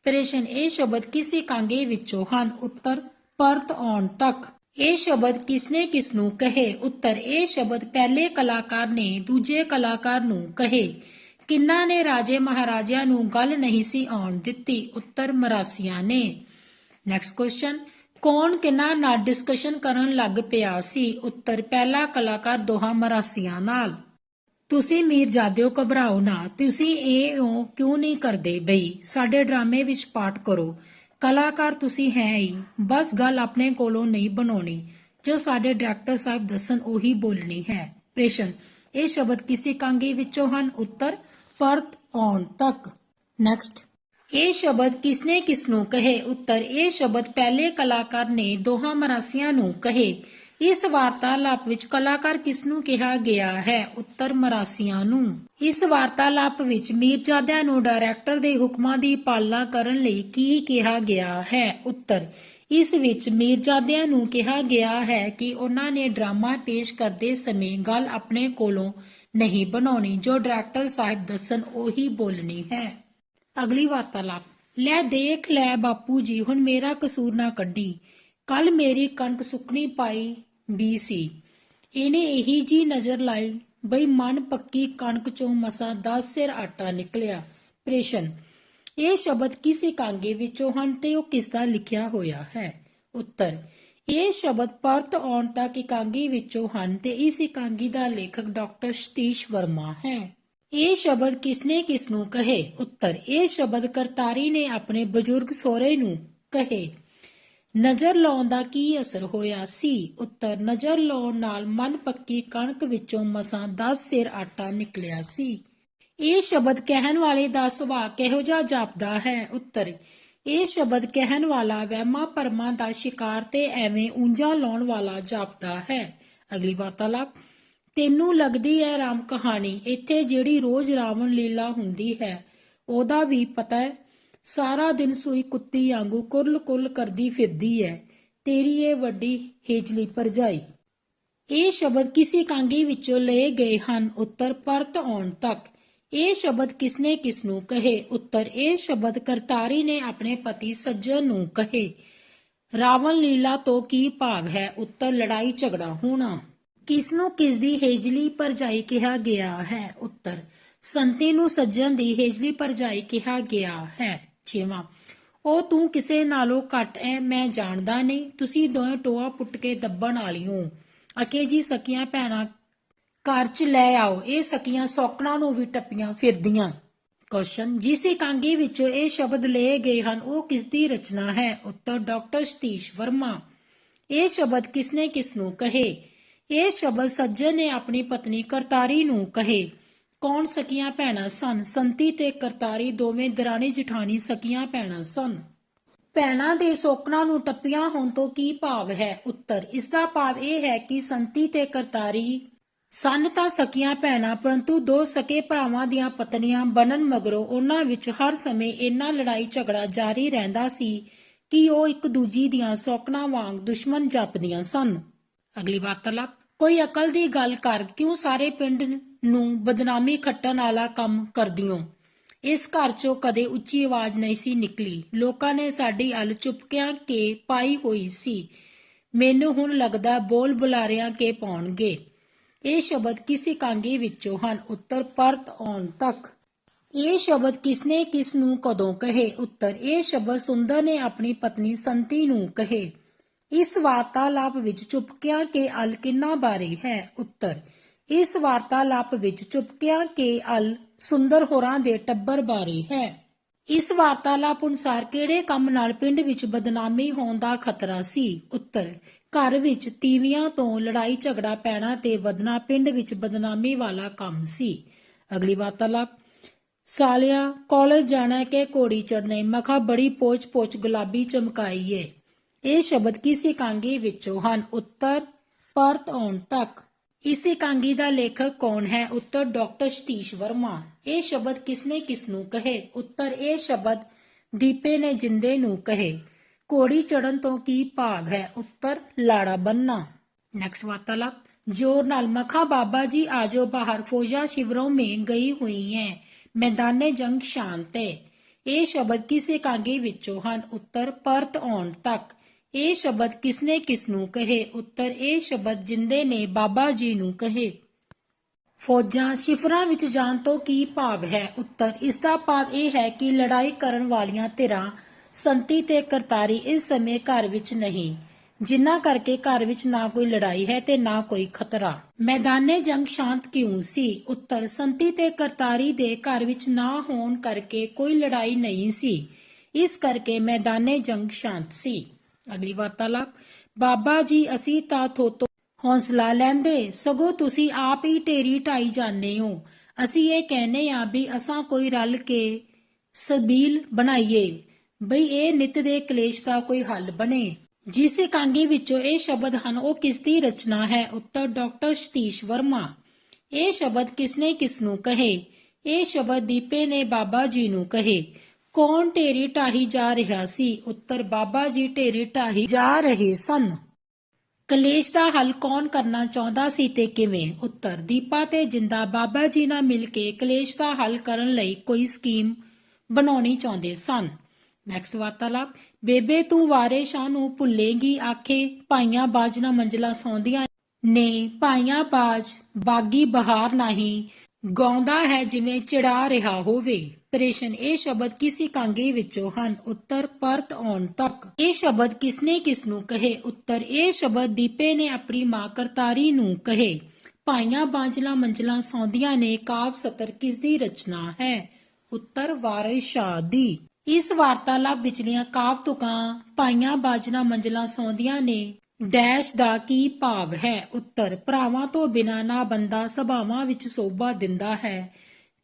ਪ੍ਰਸ਼ਨ, ਇਹ ਸ਼ਬਦ ਕਿਸੇ ਕਾਂਗੇ ਵਿੱਚੋਂ ਹਨ? ਉੱਤਰ, ਪਰਤ ਆਉਣ ਤੱਕ। ਇਹ ਸ਼ਬਦ ਕਿਸਨੇ ਕਿਸ ਨੂੰ ਕਹੇ? ਉੱਤਰ, ਇਹ ਸ਼ਬਦ ਪਹਿਲੇ ਕਲਾਕਾਰ ਨੇ ਦੂਜੇ ਕਲਾਕਾਰ ਨੂੰ ਕਹੇ। ਕਿੰਨਾ ਨੇ ਰਾਜੇ ਮਹਾਰਾਜਿਆਂ ਨੂੰ ਗੱਲ ਨਹੀਂ ਸੀ ਆਉਣ ਦਿੱਤੀ? ਉੱਤਰ ਮਰਾਸੀਆਂ ਨੇ। ਨੈਕਸਟ ਕੁਐਸਚਨ ਕੌਣ ਕਿੰਨਾ ਨਾਲ ਡਿਸਕਸ਼ਨ ਕਰਨ ਲੱਗ ਪਿਆ ਸੀ? ਉੱਤਰ, ਪਹਿਲਾ ਕਲਾਕਾਰ ਦੋਹਾਂ ਮਰਾਸੀਆਂ ਨਾਲ। ਤੁਸੀਂ ਮੀਰਜ਼ਾਦਿਓ ਘਬਰਾਓ ਨਾ। ਤੁਸੀਂ ਇਹ ਉਹ ਕਿਉਂ ਨਹੀਂ ਕਰਦੇ ਬਈ? ਸਾਡੇ ਡਰਾਮੇ ਵਿੱਚ ਪਾਠ ਕਰੋ। ਕਲਾਕਾਰ ਤੁਸੀਂ ਹੈ ਹੀ ਬਸ ਗੱਲ ਆਪਣੇ ਕੋਲੋਂ ਨਹੀਂ ਬਣਾਉਣੀ। ਜੋ ਸਾਡੇ ਡਾਇਰੈਕਟਰ ਸਾਹਿਬ ਦੱਸਣ ਉਹੀ ਬੋਲਣੀ ਹੈ। ਪ੍ਰਸ਼ਨ ਇਹ ਸ਼ਬਦ ਕਿਸੇ ਕਾਂਗੇ ਵਿੱਚੋਂ ਹਨ? ਉੱਤਰ, ਪਰਤ ਆਉਣ ਤੱਕ। ਨੈਕਸਟ ਇਹ ਸ਼ਬਦ ਕਿਸਨੇ ਕਿਸ ਨੂੰ ਕਹੇ? ਉੱਤਰ, ਇਹ ਸ਼ਬਦ ਪਹਿਲੇ ਕਲਾਕਾਰ ਨੇ ਦੋਹਾਂ ਮਰਾਸੀਆਂ ਨੂੰ ਕਹੇ। ਇਸ ਵਾਰਤਾਲਾਪ ਵਿੱਚ ਕਲਾਕਾਰ ਕਿਸ ਨੂੰ ਕਿਹਾ ਗਿਆ ਹੈ? ਉੱਤਰ, ਮਰਾਸੀਆਂ ਨੂੰ। ਇਸ ਵਾਰਤਾਲਾਪ ਵਿੱਚ ਮੀਰਜ਼ਾਦਿਆਂ ਨੂੰ ਡਾਇਰੈਕਟਰ ਦੇ ਹੁਕਮਾਂ ਦੀ ਪਾਲਣਾ ਕਰਨ ਲਈ ਕੀ ਕਿਹਾ ਗਿਆ ਹੈ? ਉੱਤਰ ਇਸ ਵਿੱਚ ਮੀਰਜ਼ਾਦਿਆਂ ਨੂੰ ਕਿਹਾ ਗਿਆ ਹੈ ਕਿ ਉਹਨਾਂ ਨੇ ਡਰਾਮਾ ਪੇਸ਼ ਕਰਦੇ ਸਮੇਂ ਗੱਲ ਆਪਣੇ ਕੋਲੋਂ ਨਹੀਂ ਬਣਾਉਣੀ, ਜੋ ਡਾਇਰੈਕਟਰ ਸਾਹਿਬ ਦੱਸਣ ਉਹੀ ਬੋਲਣੀ ਹੈ। ਅਗਲੀ ਵਾਰਤਾਲਾਪ। ਲੈ ਦੇਖ ਲੈ ਬਾਪੂ ਜੀ, ਹੁਣ ਮੇਰਾ ਕਸੂਰ ਨਾ ਕੱਢੀ। ਕੱਲ ਮੇਰੀ ਕਣਕ ਸੁੱਕਣੀ ਪਾਈ ਵੀ ਸੀ। ਇਹਨੇ ਇਹੀ ਜੀ ਨਜ਼ਰ ਲਾਈ, ਬਈ ਮਨ ਪੱਕੀ ਕਣਕ ਚੋਂ ਮਸਾ 10 ਸਿਰ ਆਟਾ ਨਿਕਲਿਆ। ਪ੍ਰੇਸ਼ਨ ਇਹ ਸ਼ਬਦ ਕਿਸ ਇਕਾਂਗੇ ਵਿੱਚੋਂ ਹਨ ਤੇ ਉਹ ਕਿਸ ਦਾ ਲਿਖਿਆ ਹੋਇਆ ਹੈ? ਉੱਤਰ, ਇਹ ਸ਼ਬਦ ਪਰਤ ਆਉਣ ਤੱਕ ਇਕਾਂਗੀ ਵਿੱਚੋਂ ਹਨ ਤੇ ਇਸ ਇਕਾਂਗੀ ਦਾ ਲੇਖਕ ਡਾਕਟਰ ਸਤੀਸ਼ ਵਰਮਾ ਹੈ। ਇਹ ਸ਼ਬਦ ਕਿਸਨੇ ਕਿਸ ਨੂੰ ਕਹੇ? ਉੱਤਰ, ਇਹ ਸ਼ਬਦ ਕਰਤਾਰੀ ਨੇ ਆਪਣੇ ਬਜ਼ੁਰਗ ਸੋਹਰੇ ਨੂੰ ਕਹੇ। ਨਜ਼ਰ ਲਾਉਣ ਦਾ ਕੀ ਅਸਰ ਹੋਇਆ ਸੀ? ਉੱਤਰ, ਨਜ਼ਰ ਲਾਉਣ ਨਾਲ ਮਨ ਪੱਕੀ ਕਣਕ ਵਿੱਚੋਂ ਮਸਾਂ 10 ਸਿਰ ਆਟਾ ਨਿਕਲਿਆ ਸੀ। ਇਹ ਸ਼ਬਦ ਕਹਿਣ ਵਾਲੇ ਦਾ ਸੁਭਾਅ ਕਿਹੋ ਜਿਹਾ ਜਾਪਦਾ ਹੈ? ਉੱਤਰ, ਇਹ ਸ਼ਬਦ ਕਹਿਣ ਵਾਲਾ ਵਹਿਮਾਂ ਭਰਮਾਂ ਦਾ ਸ਼ਿਕਾਰ ਤੇ ਐਵੇਂ ਉਂਝਾ ਲਾਉਣ ਵਾਲਾ ਜਾਪਦਾ ਹੈ। ਅਗਲੀ ਵਾਰਤਾਲਾਪ, ਤੈਨੂੰ ਲੱਗਦੀ ਹੈ ਰਾਮ ਕਹਾਣੀ, ਇੱਥੇ ਜਿਹੜੀ ਰੋਜ਼ ਰਾਵਣ ਲੀਲਾ ਹੁੰਦੀ ਹੈ, ਉਹਦਾ ਵੀ ਪਤਾ ਹੈ ਸਾਰਾ ਦਿਨ ਸੂਈ ਕੁੱਤੀ ਵਾਂਗੂ ਕੁਰਲ ਕੁਰਲ ਕਰਦੀ ਫਿਰਦੀ ਹੈ ਤੇਰੀ ਇਹ ਵੱਡੀ ਹੇਜਲੀ ਪਰਜਾਈ ਇਹ ਸ਼ਬਦ ਕਿਸੇ ਕਾਂਗੀ ਵਿੱਚੋਂ ਲਏ ਗਏ ਹਨ, ਉੱਤਰ, ਪਰਤ ਆਉਣ ਤੱਕ। ਇਹ ਸ਼ਬਦ ਕਿਸਨੇ ਕਿਸ ਨੂੰ ਕਹੇ? ਉੱਤਰ, ਇਹ ਸ਼ਬਦ ਕਰਤਾਰੀ ਨੇ ਆਪਣੇ ਪਤੀ ਸੱਜਣ ਨੂੰ ਕਹੇ। ਰਾਵਣ ਲੀਲਾ ਤੋਂ ਕੀ ਭਾਵ ਹੈ? ਉੱਤਰ, ਲੜਾਈ ਝਗੜਾ ਹੋਣਾ। ਕਿਸ ਨੂੰ ਕਿਸ ਦੀ ਹੇਜਲੀ ਪਰਜਾਈ ਕਿਹਾ ਗਿਆ ਹੈ? ਉੱਤਰ, ਸੰਤੀ ਨੂੰ ਸੱਜਣ ਦੀ ਹੇਜਲੀ ਪਰਜਾਈ ਕਿਹਾ ਗਿਆ ਹੈ। ਛੇਵਾਂ, ਉਹ ਤੂੰ ਕਿਸੇ ਨਾਲੋਂ ਘੱਟ ਐ, ਮੈਂ ਜਾਣਦਾ ਨਹੀਂ। ਤੁਸੀਂ ਦੋਵੇਂ ਟੋਆ ਪੁੱਟ ਕੇ ਦੱਬਣ ਵਾਲੀ ਵਾਲਿਓ। ਅਕੇ ਜੀ, ਸਕੀਆਂ ਭੈਣਾਂ ਘਰ ਚ ਲੈ ਆਓ। ਇਹ ਸਕੀਆਂ ਸੌਕਣਾ ਨੂੰ ਵੀ ਟੱਪੀਆਂ ਫਿਰਦੀਆਂ। ਕੁਐਸਚਨ ਜਿਸ ਇਕਾਂਗੀ ਵਿੱਚੋਂ ਇਹ ਸ਼ਬਦ ਲਏ ਗਏ ਹਨ, ਉਹ ਕਿਸ ਦੀ ਰਚਨਾ ਹੈ? ਉੱਤਰ, ਡਾਕਟਰ ਸਤੀਸ਼ ਵਰਮਾ। ਇਹ ਸ਼ਬਦ ਕਿਸਨੇ ਕਿਸ ਨੂੰ ਕਹੇ? ਇਹ ਸ਼ਬਦ ਸੱਜਣ ਨੇ ਆਪਣੀ ਪਤਨੀ ਕਰਤਾਰੀ ਨੂੰ ਕਹੇ। ਕੌਣ ਸਕੀਆਂ ਭੈਣਾਂ ਸਨ? ਸੰਤੀ ਤੇ ਕਰਤਾਰੀ ਦੋਵੇਂ ਦਰਾਣੀ ਜਠਾਣੀ ਸਕੀਆਂ ਭੈਣਾਂ ਸਨ। ਭੈਣਾਂ ਦੇ ਸੋਕਣਾ ਨੂੰ ਟੱਪੀਆਂ ਹੋਣ ਤੋਂ ਕੀ ਭਾਵ ਹੈ? ਉੱਤਰ, ਇਸ ਦਾ ਭਾਵ ਇਹ ਹੈ ਕਿ ਸੰਤੀ ਤੇ ਕਰਤਾਰੀ ਸਨ ਤਾਂ ਸਕੀਆਂ ਭੈਣਾਂ, ਪਰੰਤੂ ਦੋ ਸਕੇ ਭਰਾਵਾਂ ਦੀਆਂ ਪਤਨੀਆਂ ਬਣਨ ਮਗਰੋਂ ਉਹਨਾਂ ਵਿੱਚ ਹਰ ਸਮੇਂ ਇੰਨਾ ਲੜਾਈ ਝਗੜਾ ਜਾਰੀ ਰਹਿੰਦਾ ਸੀ ਕਿ ਉਹ ਇੱਕ ਦੂਜੀ ਦੀਆਂ ਸੌਕਣਾ ਵਾਂਗ ਦੁਸ਼ਮਣ ਜਾਪਦੀਆਂ ਸਨ। ਅਗਲੀ ਵਾਰਤਾਲਾਪ, ਕੋਈ ਅਕਲ ਦੀ ਗੱਲ ਕਰ ਕਿਉਂ ਸਾਰੇ ਪਿੰਡ ਨੂੰ ਬਦਨਾਮੀ ਖੱਟਣ ਵਾਲਾ ਕੰਮ ਕਰਦਿਓ? ਇਸ ਘਰ ਚੋਂ ਕਦੇ ਉੱਚੀ ਆਵਾਜ਼ ਨਹੀਂ ਸੀ ਨਿਕਲੀ। ਲੋਕਾਂ ਨੇ ਸਾਡੀ ਅਲ ਚੁਪਕਿਆਂ ਕੇ ਪਾਈ ਹੋਈ ਸੀ। ਮੈਨੂੰ ਹੁਣ ਲੱਗਦਾ ਬੋਲ ਬੁਲਾਰਿਆਂ ਕੇ ਪਾਉਣਗੇ। ਇਹ ਸ਼ਬਦ ਕਿਸੇ ਕਾਂਗੇ ਵਿੱਚੋਂ ਹਨ। ਉੱਤਰ, ਪਰਤ ਆਉਣ ਤੱਕ। ਇਹ ਸ਼ਬਦ ਕਿਸਨੇ ਕਿਸ ਨੂੰ ਕਦੋਂ ਕਹੇ? ਉੱਤਰ, ਇਹ ਸ਼ਬਦ ਸੁੰਦਰ ਨੇ ਆਪਣੀ ਪਤਨੀ ਸੰਤੀ ਨੂੰ ਕਹੇ। ਇਸ ਵਾਰਤਾਲਾਪ ਵਿੱਚ ਚੁਪਕਿਆਂ ਕੇ ਅਲ ਕਿੰਨਾ ਬਾਰੇ ਹੈ? ਉੱਤਰ, ਇਸ ਵਾਰਤਾਲਾਪ ਵਿੱਚ ਚੁਪਕਿਆਂ ਕੇ ਅਲ ਸੁੰਦਰ ਹੋਰਾਂ ਦੇ ਟੱਬਰ ਬਾਰੇ ਹੈ। ਇਸ ਵਾਰਤਾਲਾਪ ਅਨੁਸਾਰ ਕਿਹੜੇ ਕੰਮ ਨਾਲ ਪਿੰਡ ਵਿੱਚ ਬਦਨਾਮੀ ਹੋਣ ਦਾ ਖਤਰਾ ਸੀ? ਉੱਤਰ ਘਰ ਵਿੱਚ ਤੀਵੀਆਂ ਤੋਂ ਲੜਾਈ ਝਗੜਾ ਪੈਣਾ ਤੇ ਵਧਣਾ ਪਿੰਡ ਵਿੱਚ ਬਦਨਾਮੀ ਵਾਲਾ ਕੰਮ ਸੀ। ਅਗਲੀ ਵਾਰਤਾਲਾਪ। ਸਾਲਿਆ, ਕਾਲਜ ਜਾਣਾ ਕਿ ਘੋੜੀ ਚੜਨੇ ਮਖਾ ਬੜੀ ਪੋਚ ਪੋਚ ਗੁਲਾਬੀ ਚਮਕਾਈ ਏ। ਇਹ ਸ਼ਬਦ ਕਿਸ ਇਕਾਂਗੀ ਵਿੱਚੋਂ ਹਨ। ਉੱਤਰ, ਪਰਤ ਆਉਣ ਤੱਕ। ਇਸ ਇਕਾਂਗੀ ਦਾ ਲੇਖਕ ਕੌਣ ਹੈ? ਉੱਤਰ ਡਾਕਟਰ ਸਤੀਸ਼ ਵਰਮਾ। ਇਹ ਸ਼ਬਦ ਕਿਸਨੇ ਕਿਸ ਨੂੰ ਕਹੇ? ਉੱਤਰ, ਇਹ ਸ਼ਬਦ ਦੀਪੇ ਨੇ ਜਿੰਦੇ ਨੂੰ ਕਹੇ। ਘੋੜੀ ਚੜਨ ਤੋਂ ਕੀ ਭਾਵ ਹੈ ਉੱਤਰ ਲਾੜਾ ਬੰਨਾ ਨੈਕਸਟ ਵਾਰਤਾਲਾਪ जोर नाल मखा बाबा जी आजो बाहर फौजा शिविरों में गई हुई हैं मैदाने जंग शांत है ਇਹ ਸ਼ਬਦ ਕਿਸੇ ਕਾਂਗੇ ਵਿੱਚੋਂ ਹਨ ਉੱਤਰ ਪਰਤ ਆਉਣ ਤੱਕ ਇਹ ਸ਼ਬਦ ਕਿਸਨੇ ਕਿਸ ਨੂੰ ਕਹੇ ਉੱਤਰ ਇਹ ਸ਼ਬਦ ਜਿੰਦੇ ਨੇ ਬਾਬਾ ਜੀ ਨੂੰ ਕਹੇ ਫੌਜਾਂ ਸ਼ਿਫਰਾਂ ਵਿੱਚ ਜਾਣ ਤੋਂ ਕੀ ਭਾਵ ਹੈ ਉੱਤਰ ਇਸ ਦਾ ਭਾਵ ਇਹ ਹੈ ਕਿ ਲੜਾਈ ਕਰਨ ਵਾਲੀਆਂ ਧਿਰਾਂ ਸੰਤੀ ਤੇ ਕਰਤਾਰੀ ਇਸ ਸਮੇਂ ਘਰ ਵਿੱਚ ਨਹੀਂ। ਜਿਨ੍ਹਾਂ ਕਰਕੇ ਘਰ ਵਿੱਚ ਨਾ ਕੋਈ ਲੜਾਈ ਹੈ ਤੇ ਨਾ ਕੋਈ ਖਤਰਾ। ਮੈਦਾਨੇ ਜੰਗ ਸ਼ਾਂਤ ਕਿਉਂ ਸੀ? ਉੱਤਰ, ਸੰਤੀ ਤੇ ਕਰਤਾਰੀ ਦੇ ਘਰ ਵਿੱਚ ਨਾ ਹੋਣ ਕਰਕੇ ਕੋਈ ਲੜਾਈ ਨਹੀਂ ਸੀ। ਇਸ ਕਰਕੇ ਮੈਦਾਨੇ ਜੰਗ ਸ਼ਾਂਤ ਸੀ। ਅਗਲੀ ਵਾਰਤਾਲਾਪ, ਬਾਬਾ ਜੀ, ਅਸੀਂ ਤਾਂ ਥੋਤੋ ਹੌਸਲਾ ਲੈਂਦੇ। ਸਗੋਂ ਤੁਸੀਂ ਆਪ ਹੀ ਢੇਰੀ ਢਾਈ ਜਾਂਦੇ ਹੋ। ਅਸੀਂ ਇਹ ਕਹਿੰਨੇ ਆ ਵੀ ਅਸਾਂ ਕੋਈ ਰਲ ਕੇ ਸਬੀਲ ਬਣਾਈਏ। ਬਈ ਇਹ ਨਿਤ ਦੇ ਕਲੇਸ਼ ਦਾ ਕੋਈ ਹੱਲ ਬਣੇ। ਜਿਸ ਇਕਾਂਗੀ ਵਿੱਚੋਂ ਇਹ ਸ਼ਬਦ ਹਨ, ਉਹ ਕਿਸ ਦੀ ਰਚਨਾ ਹੈ? ਉੱਤਰ ਡਾਕਟਰ ਸਤੀਸ਼ ਵਰਮਾ। ਇਹ ਸ਼ਬਦ ਕਿਸਨੇ ਕਿਸ ਨੂੰ ਕਹੇ? ਇਹ ਸ਼ਬਦ ਦੀਪੇ ਨੇ ਬਾਬਾ ਜੀ ਨੂੰ ਕਹੇ। ਕੌਣ ਢੇਰੀ ਢਾਹੀ ਜਾ ਰਿਹਾ ਸੀ? ਉੱਤਰ ਬਾਬਾ ਜੀ, ਢੇਰੀ ਢਾਹੀ ਜਾ ਰਹੇ ਸਨ। ਕਲੇਸ਼ ਦਾ ਹੱਲ ਕੌਣ ਕਰਨਾ ਚਾਹੁੰਦਾ ਸੀ ਤੇ ਕਿਵੇਂ? ਉੱਤਰ ਦੀਪਾ ਤੇ ਜਿੰਦਾ ਬਾਬਾ ਜੀ ਨਾਲ ਮਿਲ ਕੇ ਕਲੇਸ਼ ਦਾ ਹੱਲ ਕਰਨ ਲਈ ਕੋਈ ਸਕੀਮ ਬਣਾਉਣੀ ਚਾਹੁੰਦੇ ਸਨ। ਨੈਕਸਟ ਵਾਰਤਾਲਾਪ, ਬੇਬੇ ਤੂੰ ਵਾਰੇ ਸ਼ਾਹ ਨੂੰ ਭੁੱਲੇਗੀ ਆਖੇ, ਭਾਈਆਂ ਬਾਜਨਾ ਮੰਜਲਾ ਸੌਂਦੀਆਂ ਨੇ, ਭਾਈਆਂ ਬਾਜ ਬਾਗੀ ਬਹਾਰ ਨਹੀਂ, ਗਾਉਂਦਾ ਹੈ ਜਿਵੇਂ ਚੜਾ ਰਿਹਾ ਹੋਵੇ। ਪ੍ਰੇਸ਼ਨ, ਇਹ ਸ਼ਬਦ ਕਿਸ ਇਕਾਂਗੀ ਵਿੱਚੋਂ ਹਨ? ਉੱਤਰ, ਪਰਤ ਆਉਣ ਤੱਕ। ਇਹ ਸ਼ਬਦ ਕਿਸਨੇ ਕਿਸ ਨੂੰ ਕਹੇ? ਉੱਤਰ, ਇਹ ਸ਼ਬਦ ਦੀਪੇ ਨੇ ਆਪਣੀ ਮਾਂ ਕਰਤਾਰੀ ਨੂੰ ਕਹੇ। ਭਾਈਆਂ ਬਾਂਝਲਾ ਮੰਜਲਾ ਸੌਂਦੀਆਂ ਨੇ, ਕਾਵ ਸਤਰ ਕਿਸ ਦੀ ਰਚਨਾ ਹੈ? ਉੱਤਰ, ਵਾਰਿਸ ਸ਼ਾਹ ਦੀ। ਇਸ ਵਾਰਤਾਲਾਪ ਵਿਚਲੀਆਂ ਕਾਵ ਤੁਕਾਂ ਭਾਈਆਂ ਬਾਜਨਾ ਮੰਜਲਾ ਸੌਂਦੀਆਂ ਨੇ। ਡੈਸ਼ ਦਾ ਕੀ ਭਾਵ ਹੈ? ਉੱਤਰ, ਭਰਾਵਾਂ ਤੋਂ ਬਿਨਾ ਨਾ ਬੰਦਾ ਸਭਾਵਾਂ ਵਿੱਚ ਸੋਭਾ ਦਿੰਦਾ ਹੈ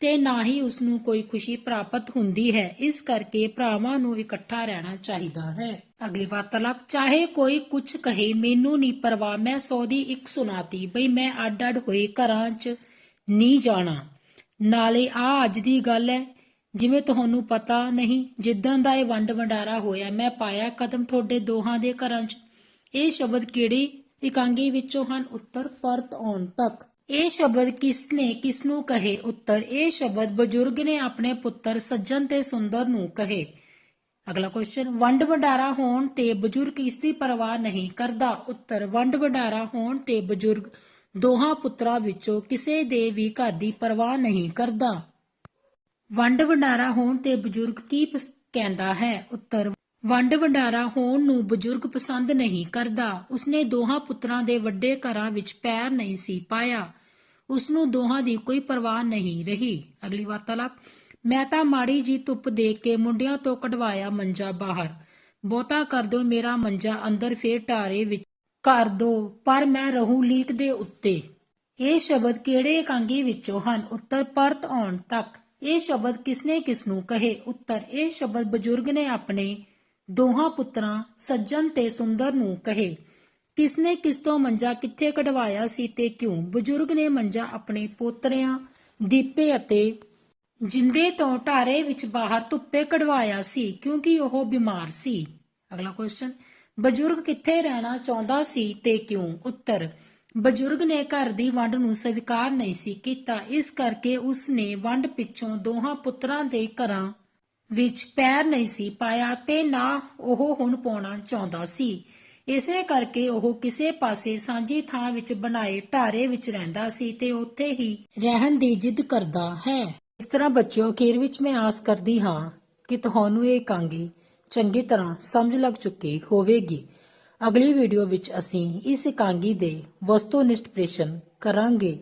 ਤੇ ਨਾ ਹੀ ਉਸ ਨੂੰ ਕੋਈ ਖੁਸ਼ੀ ਪ੍ਰਾਪਤ ਹੁੰਦੀ ਹੈ। ਇਸ ਕਰਕੇ ਭਰਾਵਾਂ ਨੂੰ ਇਕੱਠਾ ਰਹਿਣਾ ਚਾਹੀਦਾ ਹੈ। ਅਗਲੀ ਵਾਰਤਾਲਾਪ, ਚਾਹੇ ਕੋਈ ਕੁਝ ਕਹੇ, ਮੈਨੂੰ ਨਹੀਂ ਪਰਵਾਹ, ਮੈਂ ਸੌਦੀ ਇੱਕ ਸੁਣਾਤੀ ਬਈ ਮੈਂ ਅੱਡ ਅੱਡ ਹੋਏ ਘਰਾਂ 'ਚ ਨਹੀਂ ਜਾਣਾ। ਨਾਲੇ ਆ ਅੱਜ ਦੀ ਗੱਲ ਹੈ ਜਿਵੇਂ ਤੁਹਾਨੂੰ ਪਤਾ ਨਹੀਂ, ਜਿੱਦਾਂ ਦਾ ਇਹ ਵੰਡ ਵੰਡਾਰਾ ਹੋਇਆ, ਮੈਂ ਪਾਇਆ ਕਦਮ ਤੁਹਾਡੇ ਦੋਹਾਂ ਦੇ ਘਰਾਂ 'ਚ। ਇਹ ਸ਼ਬਦ ਕਿਹੜੀ ਇਕਾਂਗੀ ਵਿੱਚੋਂ ਹਨ? ਉੱਤਰ, ਪਰਤ ਆਉਣ ਤੱਕ। ਇਹ ਸ਼ਬਦ ਕਿਸ ਨੇ ਕਿਸ ਨੂੰ ਕਹੇ? ਉੱਤਰ, ਇਹ ਸ਼ਬਦ ਬਜ਼ੁਰਗ ਨੇ ਆਪਣੇ ਪੁੱਤਰ ਸੱਜਣ ਤੇ ਸੁੰਦਰ ਨੂੰ ਕਹੇ। ਅਗਲਾ ਕੁਐਸਚਨ ਵੰਡ ਵਡਾਰਾ ਹੋਣ ਤੇ ਬਜ਼ੁਰਗ ਇਸ ਦੀ ਪਰਵਾਹ ਨਹੀਂ ਕਰਦਾ। ਉੱਤਰ, ਵੰਡ ਵਡਾਰਾ ਹੋਣ ਤੇ ਬਜ਼ੁਰਗ ਦੋਹਾਂ ਪੁੱਤਰਾਂ ਵਿੱਚੋਂ ਕਿਸੇ ਦੇ ਵੀ ਘਰ ਦੀ ਪਰਵਾਹ ਨਹੀਂ ਕਰਦਾ। ਵੰਡ ਵੰਡਾਰਾ ਹੋਣ ਤੇ ਬਜ਼ੁਰਗ ਕੀ ਕਹਿੰਦਾ ਹੈ, ਉੱਤਰ, ਵੰਡ ਵਡਾਰਾ ਹੋਣ ਨੂੰ ਬਜ਼ੁਰਗ ਪਸੰਦ ਨਹੀਂ ਕਰਦਾ। ਉਸਨੇ ਦੋਹਾਂ ਪੁੱਤਰਾਂ ਦੇ ਵੱਡੇ ਘਰਾਂ ਵਿੱਚ ਪੈਰ ਨਹੀਂ ਸੀ ਪਾਇਆ। ਉਸ ਨੂੰ ਦੋਹਾਂ ਦੀ ਕੋਈ ਪਰਵਾਹ ਨਹੀਂ ਰਹੀ। ਅਗਲੀ ਵਾਰਤਾਲਾਪ। ਮੈਂ ਤਾਂ ਮਾੜੀ ਜੀ ਧੁੱਪ ਦੇਖ ਕੇ ਮੁੰਡਿਆਂ ਤੋਂ ਕਢਵਾਇਆ ਮੰਜਾ ਬਾਹਰ। ਬਹੁਤਾ ਕਰ ਦਿਓ, ਮੇਰਾ ਮੰਜਾ ਅੰਦਰ ਫੇਰ ਟਾਰੇ ਵਿੱਚ ਕਰ ਦੋ, ਪਰ ਮੈਂ ਰਹੂੰ ਲੀਕ ਦੇ ਉੱਤੇ। ਇਹ ਸ਼ਬਦ ਕਿਹੜੇ ਇਕਾਂਗੀ ਵਿੱਚੋਂ ਹਨ? ਉੱਤਰ, ਪਰਤ ਆਉਣ ਤੱਕ। ਇਹ ਸ਼ਬਦ ਕਿਸਨੇ ਕਿਸ ਨੂੰ ਕਹੇ? ਉੱਤਰ, ਇਹ ਸ਼ਬਦ ਬਜ਼ੁਰਗ ਨੇ ਆਪਣੇ ਦੋਹਾਂ ਪੁੱਤਰਾਂ ਸੱਜਣ ਤੇ ਸੁੰਦਰ ਨੂੰ ਕਹੇ। ਕਿਸਨੇ ਕਿਸ ਤੋਂ ਮੰਜਾ ਕਿੱਥੇ ਕਢਵਾਇਆ ਸੀ ਤੇ ਕਿਉਂ? ਬਜ਼ੁਰਗ ਨੇ ਮੰਜਾ ਆਪਣੇ ਪੋਤਰਿਆਂ, ਦੀਪੇ ਅਤੇ ਜਿੰਦੇ ਤੋਂ ਢਾਰੇ ਵਿੱਚ ਬਾਹਰ ਧੁੱਪੇ ਕਢਵਾਇਆ ਸੀ ਕਿਉਂਕਿ ਉਹ ਬਿਮਾਰ ਸੀ। ਅਗਲਾ ਕੁਐਸਚਨ ਬਜ਼ੁਰਗ ਕਿੱਥੇ ਰਹਿਣਾ ਚਾਹੁੰਦਾ ਸੀ ਤੇ ਕਿਉਂ? ਉੱਤਰ ਬਜ਼ੁਰਗ ਨੇ ਘਰ ਦੀ ਵੰਡ ਨੂੰ ਸਵੀਕਾਰ ਨਹੀਂ ਸੀ ਕੀਤਾ। ਇਸ ਕਰਕੇ ਉਸ ਨੇ ਵੰਡ ਪਿੱਛੋਂ ਦੋਹਾਂ ਪੁੱਤਰਾਂ ਦੇ ਘਰਾਂ ਵਿੱਚ ਪੈਰ ਨਹੀਂ ਸੀ ਪਾਇਆ ਤੇ ਨਾ ਉਹ ਹੁਣ ਪਾਉਣਾ ਚਾਹੁੰਦਾ ਸੀ। ਇਸੇ ਕਰਕੇ ਉਹ ਕਿਸੇ ਪਾਸੇ ਸਾਂਝੀ ਥਾਂ ਵਿੱਚ ਬਣਾਏ ਢਾਰੇ ਵਿੱਚ ਰਹਿੰਦਾ ਸੀ ਤੇ ਉੱਥੇ ਹੀ ਰਹਿਣ ਦੀ ਜਿੱਦ ਕਰਦਾ ਹੈ। ਇਸ ਤਰ੍ਹਾਂ ਬੱਚਿਓ, ਅਖੀਰ ਵਿੱਚ ਮੈਂ ਆਸ ਕਰਦੀ ਹਾਂ ਕਿ ਤੁਹਾਨੂੰ ਇਹ ਇਕਾਂਗੀ ਚੰਗੀ ਤਰ੍ਹਾਂ ਸਮਝ ਲੱਗ ਚੁੱਕੀ ਹੋਵੇਗੀ। ਅਗਲੀ ਵੀਡੀਓ ਵਿੱਚ ਅਸੀਂ ਇਸ ਇਕਾਂਗੀ ਦੇ ਵਸਤੂਨਿਸ਼ਟ ਪ੍ਰਸ਼ਨ ਕਰਾਂਗੇ।